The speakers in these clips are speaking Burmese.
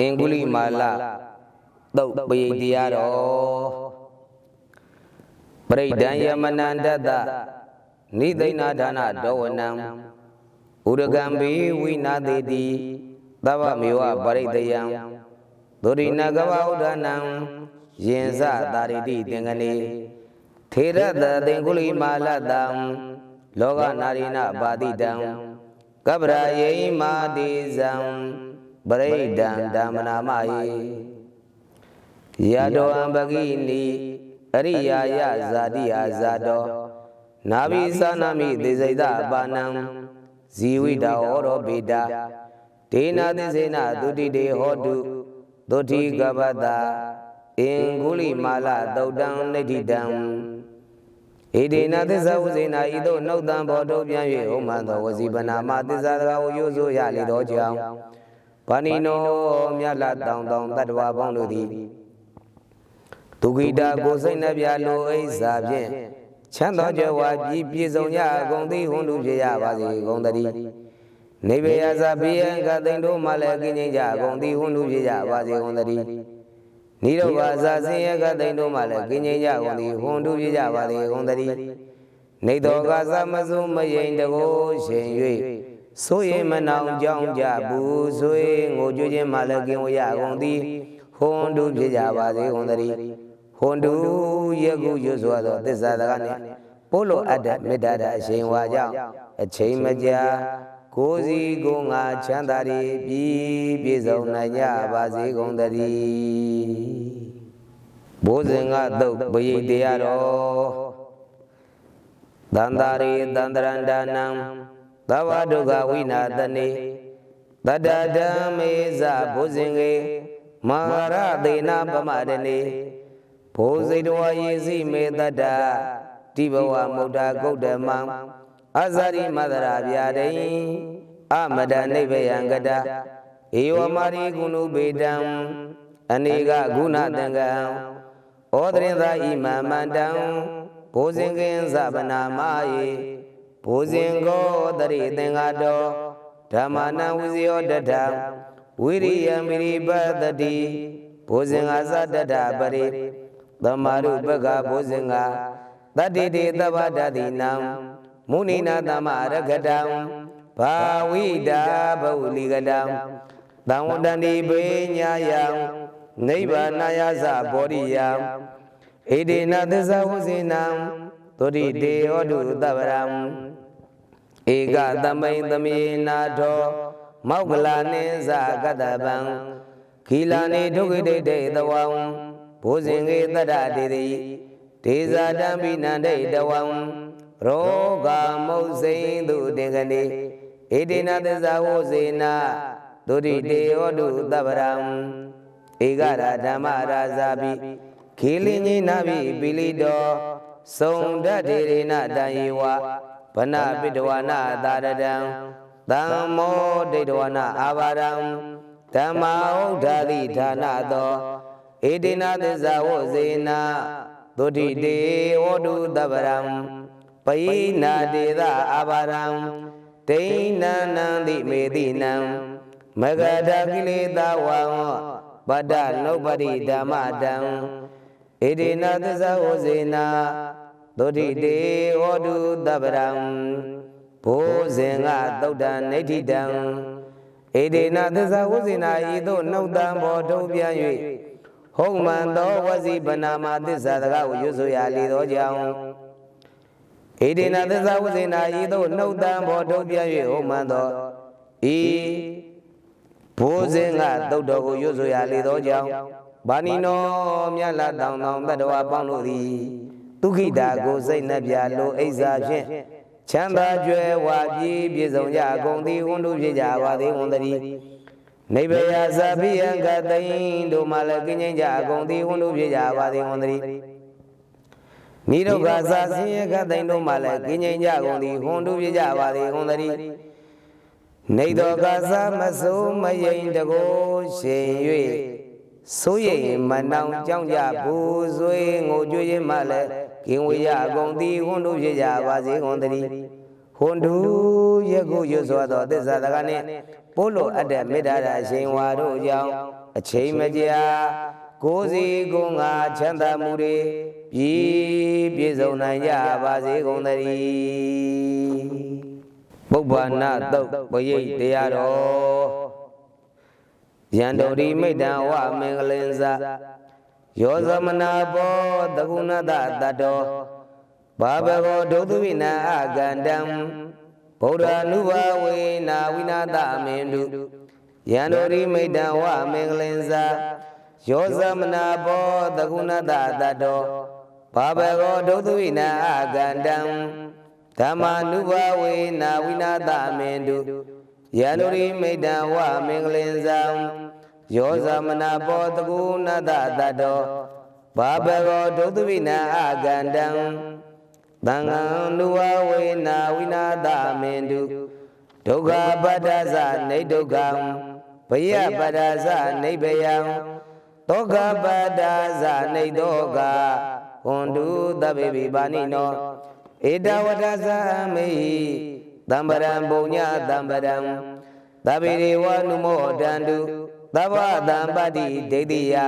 အင်္ဂုလိမာလသုတ်ပိယတရားတော်ပရိဒံယမနန္တတနိသိဏဒါနဒောဝနံဥရကံဘိဝိနာတိတိသဗ္ဗမေဝပရိတယံဒုရိနကဝဥဒနံ ယင်စသာရိတိသင်္ကနေထေရတသင်္ကုလိမာလတံလောကနာရိနပါတိတံကပ္ပရာယေဟိမာတိဇံပရိဒံဓမ္မနာမယေယတောအံပကိနိအရိယာယဇာတိဟာဇာတောနာဘိသနာမိသေစိတပါဏံဇီဝိတာဟောရောဗေတာဒေနာသစ္စေနသုတိတေဟောတုသုတိကပ္ပတာ အင်္ဂုလိမာလသုတ်တံနိဋ္ဌိတံဣဒေနသစ္စာဝဇေနာဤသို့နှုတ်တံဘောတုပြန်၍ဟောမှန်သောဝစီပနာမသစ္စာတကာကိုရိုးဆိုရလေသောကြောင့်ဘာနိနောမြတ်လာတောင်တောင်တတ္တဝါပေါင်းတို့သည်ဒုက္ခိတာကိုစိတ်နှပြလိုအိဇာဖြင့်ချမ်းသောကြွယ်ဝပြည်ပြည့်စုံကြအကုန်သည်ဟွန်လူဖြစ်ရပါစေကုန်သတည်းနေဘေယဇာဘေယံကသိန်တို့မှလည်းကင်းခြင်းကြအကုန်သည်ဟွန်လူဖြစ်ရပါစေကုန်သတည်း နိရောဓဇာစင်ယကသိန်တို့မှလည်းကင်းခြင်းကြကုန်သည်ဟွန်လူဖြစ်ကြပါစေကုန်သတည်းနေတော်ကသမစုမယိန်တကိုရှင်၍ဆိုရင်မနောင်ကြောင်းကြဘူးဆိုရင်ငိုကြွခြင်းမှလည်းကင်းဝရကုန်သည်ဟွန်လူဖြစ်ကြပါစေကုန်သတည်းဟွန်တူယကုရွဆိုသောသစ္စာတကားနှင့်ပို့လိုအပ်တဲ့မေတ္တာအရှင်ဝါကြောင့်အချိန်မကြာ ကိုယ်စီကိုယ်ငါချမ်းသာရည်ပြီးပြည့်စုံနိုင်ကြပါစေကုန်သတည်းဘိုးစဉ်ကသုတ်ပရိတရားတော်သန္တာရိသန္တရန္ဒနံသဗ္ဗဒုက္ခဝိနာတနေတတ္တဓမ္မေဇဘုဇင်ကေမဟာရသေနာပမတနေဘိုးစိတဝယေစီမေတ္တတိဘဝမုဒ္ဒဂௌတမံ အဇာရိမသရာဗျာဒိအမဒနိဗ္ဗယံကတဧဝမာရိကုဏုပေတံအနေကဂုဏတံကံဩဒရင်သာဣမမန္တံဘိုးစဉ်ကင်းသဗနာမယေဘိုးစဉ်ကိုတရိသင်္ဃတောဓမ္မနံဝိဇယောတထဝိရိယံမိရိပတတိဘိုးစဉ်အာသတတပရိသမာရုပကဘုဇင်္ဂတတ္တိတေသဗ္ဗတတိနံ မုနိနာသမရဂတံဘာဝိတာဘဝလိကတံသံဝတ္တန္တိဘေညာယံနိဗ္ဗာနယသဘောရိယံဣဒေနသစ္စာဝဇိနံသုတိတေဟောတုသဗ္ဗရံဧကသမိန်သမေနာထောမောက္ကလာနိသကတပံခီလာနေဒုက္ခိတေတေသဝံဘုဇင်ကေတတ္တတေတိဒေဇာတံပိနန္တေတဝံရော ဂမုတ်စိန်သူတင်ကနေဣတိနာသစ္စာဝဇေနာဒုတိတေဟောတုသဗ္ဗရံဧကရာဓမ္မရာဇာပိခေလင်းကြီးနာပိပိလိတောသုံတတ္တေရိနတံယေဝဗနပိတဝနာသာရတံသံမောဒိဋ္ဌဝနာအာဘာရံဓမ္မဥဒ္ဓာတိဌာနသောဧတိနာသစ္စာဝဇေနာသုတိတေဝတုတပရံ ပယိနာတေသအာဘာရံဒိဏနံတိမေတိနံမဂဒကိလေသာဝံပတ္တနုပတိဓမ္မတံဧတိနာသစ္စာဝဇေနာသုတိတေဝတုတပရံဘိုးဇင်ကသုတ်တံနေဋ္ဌိတံဧတိနာသစ္စာဝဇေနာဤသို့နှုတ်တံဘောထုတ်ပြန်၍ဟုတ်မှန်သောဝစီပနာမသစ္စာတကားကိုရွဆိုရလေသောကြောင့် ဣဒိနာသစ္စာဝဇေနာဤသို့နှုတ်တံဘောထုတ်ပြ၍ဟုတ်မှန်သောဤဘိုးစဉ်ကသုတ်တော်ကိုရွဆိုရလေသောကြောင့်ဘာနီနောမြတ်လာတောင်တောင်တတ္တဝါပေါင်းတို့သည်ဒုက္ခိတာကိုစိတ်နှပြလိုအိဇာဖြင့်ချမ်းသာကြွယ်ဝပြည့်ပြည့်စုံကြအကုန်သည်ဝန်တို့ဖြစ်ကြပါသည်ဝန်တည်းနိဗ္ဗယသဗ္ဗယံကတိန်တို့မှလည်းကင်းကျင်းကြအကုန်သည်ဝန်တို့ဖြစ်ကြပါသည်ဝန်တည်း နိရောဂသာဆင်းရဲကတိန်တို့မှလည်းကင်းကျင်းကြကုန်သည်ဝန်တို့ဖြစ်ကြပါသည်ဝန်တည်းနေတော်ကစားမစိုးမယိန်တကိုရှင်၍ဆိုရင်မနောင်ကြောင့်ကြဘူးဆွေငိုရင်မှလည်းကင်ဝေရအကုန်သည်ဟွန်တို့ဖြစ်ကြပါစေကုန်သတည်းဟွန်တို့ယခုရွတ်စွာသောသစ္စာတကနှင့်ပို့လို့အပ်တဲ့မေတ္တာအရှင်ဝါတို့ကြောင့်အချိန်မကြာကိုယ်စီကိုယ်ငါချမ်းသာမှုတွေ ပြည်ပြည့်စုံနိုင်ကြပါစေကုန်သတည်းပုဗ္ဗနာတုတ်ပရိတ်တရားတော်ယန္တောရိမိတ္တံဝမင်္ဂလင်္စယောသမနာဘောတကုဏတတတ္တောဘာဘဘောဒုသုဝိနာအကန္တံဗုဒ္ဓ ानु ဘဝေနာဝိနာတမင်တုယန္တောရိမိတ္တံဝမင်္ဂလင်္စယောသမနာဘောတကုဏတတတ္တော ဘာဘဘောဒုသုဝိနာအကန္တံဓမ္မာနုဘဝေနာဝိနာတမင်တုယန္တုရိမိတ္တဝမင်္ဂလင်္ဇံယောသမနာပောတကုဏတတတ္တောဘာဘဂောဒုသဝိနာအကန္တံသံဃံနုဝဝေနာဝိနာတမင်တုဒုက္ခပတ္တသနေဒုက္ခံဘယပတ္တသနေဘယံသောကပတ္တသနေသောက ဟွန်တုသဗ္ဗေပိပါဏိနောဧတဝတ္တသမေဟိတံပရံပုံညတံပရံသဗ္ဗေရေဝနုမောတန္တုသဗ္ဗတံပတ္တိဒိဋ္ဌိယံ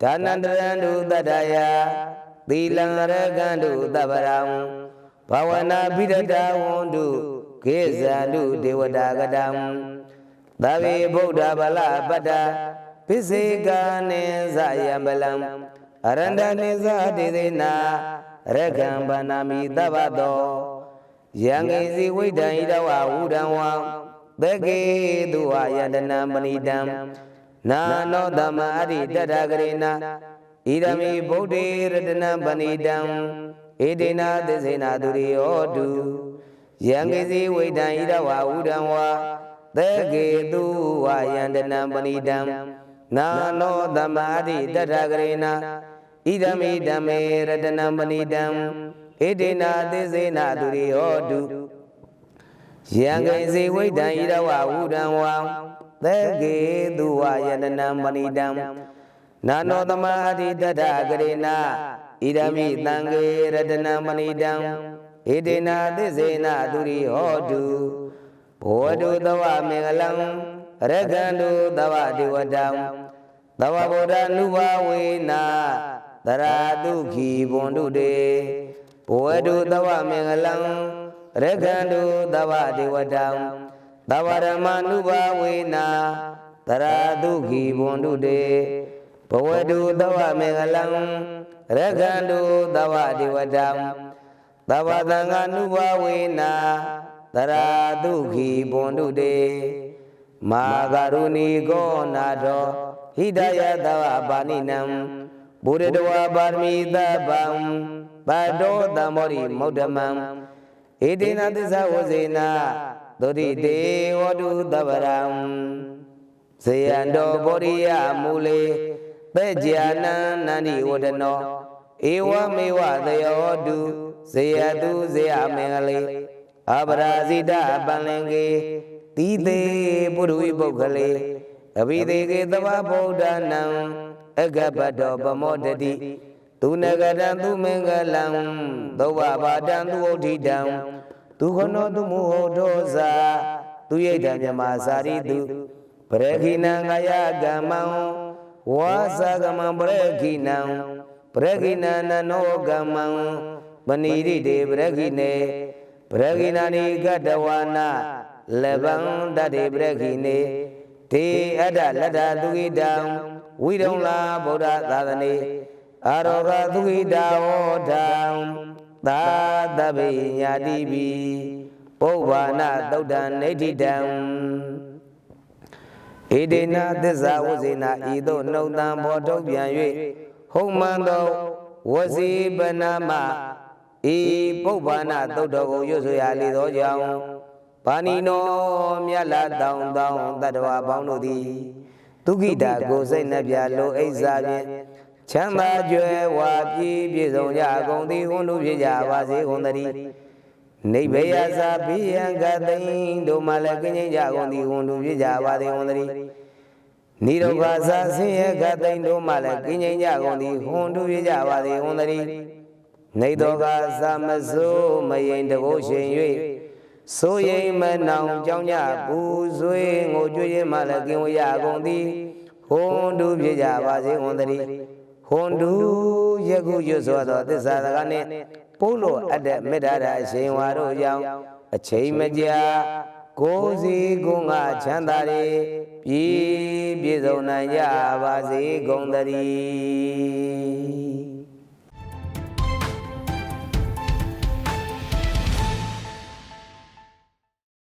ဒါနန္တရံတုတတ္တယသီလံရကံတုသဗ္ဗရံဘာဝနာပိရတဝန္တုကေဇာတုဒေဝတာကတံသဗ္ဗေဗုဒ္ဓဗလပတ္တပိစေကနိဇယံပလံ အရန္တနိဇတေသေနာရကံဗန္နာမိသဗ္ဗတောယံကိစီဝိတံဣဒဝဝုဒံဝံသကေတုဝယတနံပဏိတံနာနောတမအရိတတဂရေနာဣရမိဗုဒ္ဓေရတနံပဏိတံဧတေနာသစ္စေနာသူရိယောတုယံကိစီဝိတံဣဒဝဝုဒံဝါသကေတုဝယန္တနံပဏိတံနာနောတမအရိတတဂရေနာ ဣဒမိဓမ္မေရတနံပဏိတံဣတိနာသစ္စေနာသူရိဟောတုယံကိစေဝိတံဣရဝဝုဒံဝံသကေသူဝယတနံပဏိတံနာနောသမာအတိတတဂရေနာဣဒမိတံကေရတနံပဏိတံဣတိနာသစ္စေနာသူရိဟောတုဘောတုသဝမင်္ဂလံရကန္တုသဝဒေဝတံသဝဗုဒ္ဓ ानु ဘဝေနာ တရာတုခိဘွန်တုတေဘဝတုသဝမင်္ဂလံရကန္တုသဝဒေဝတံသဝရမ ानु ဘဝေနာတရာတုခိဘွန်တုတေဘဝတုသဝမင်္ဂလံရကန္တုသဝဒေဝတံသဝသံဃ ानु ဘဝေနာတရာတုခိဘွန်တုတေမာဂရုဏီကောနာထောဟိတယသဝပါဏိနံ ဘုရတဝပါရမီသဗ္ဗံပတောတံမောရိမௌဒ္ဓမံဧတေနသစ္စာဝဇေနာသုတိတေဝတုသဗ္ဗရံဇေယံတောဗောရိယမူလေပေကြာနံနန္ဒီဝဒနောဧဝမေဝသယောတုဇေယတုဇေယမင်္ဂလေအပရာဇိတပံလင်ကေတိသေးပုရိပုဂ္ဂလေအဘိသေကေသဗ္ဗဗုဒ္ဓနံ အကပတောပမောတတိသူနဂတံသူမင်္ဂလံသောဘဘာတံသူဥဒိတံသူခနောသူမုဟောတောဇာသူယိတံမြမစာရိတုပရခိနံငယကမ္မံဝါသကမံပရခိနံပရခိနနနောကမ္မံမဏိရိတေပရခိနေပရခိနာနိကတဝနာလဗံတတေပရခိနေတေအတ္တလတ္တသူကိတံ ဝိရုံလာဗုဒ္ဓသာသနေအာရောဂသူကိတာဝောတံသာတပိညာတိပိပုဗ္ဗာနသုတ်တံနေဋ္ဌိတံဧဒေနသစ္စာဝဇေနာဤသို့နှုတ်တံဘောထုတ်ပြန်၍ဟုံမှန်သောဝစီပနာမဤပုဗ္ဗာနသုတ်တော်ကိုရွတ်ဆိုရလေသောကြောင့်ပါဏိနောမြတ်လာတောင်းတောင်းတတ္တဝါပေါင်းတို့သည် ဒုက္ခိတာကိုစိတ်နှပြလိုအိဇာဖြင့်ချမ်းသာကြွယ်ဝပြည့်ပြည့်စုံကြကုန်သည်ဟွန်းတို့ဖြစ်ကြပါစေကုန်သတည်းနိဗ္ဗယသာဘိယံကသိင်တို့မှလည်းကင်းကျင်ကြကုန်သည်ဟွန်းတို့ဖြစ်ကြပါစေကုန်သတည်းနိရောဂသာဆင်းရဲကတိန်တို့မှလည်းကင်းငြိမ်းကြကုန်သည်ဟွန်တူပြကြပါသည်ဟွန်တည်းနေတော်ကသမစိုးမယိန်တကုရှင်၍ ဆိုရင်မနောင်ကြောင်းကြပူဆွေးငိုကြွေးမှလည်းကင်းဝရကုန်သည်ဟွန်တူပြကြပါစေဟွန်တည်းဟွန်တူယခုရွတ်စွာသောသစ္စာစကားနှင့်ပို့လို့အပ်တဲ့မေတ္တာရာအရှင်ဝါတို့ကြောင့်အချိန်မကြာကိုယ်စီကိုယ်ငါချမ်းသာတွေပြည်ပြည့်စုံနိုင်ကြပါစေကုန်သတည်း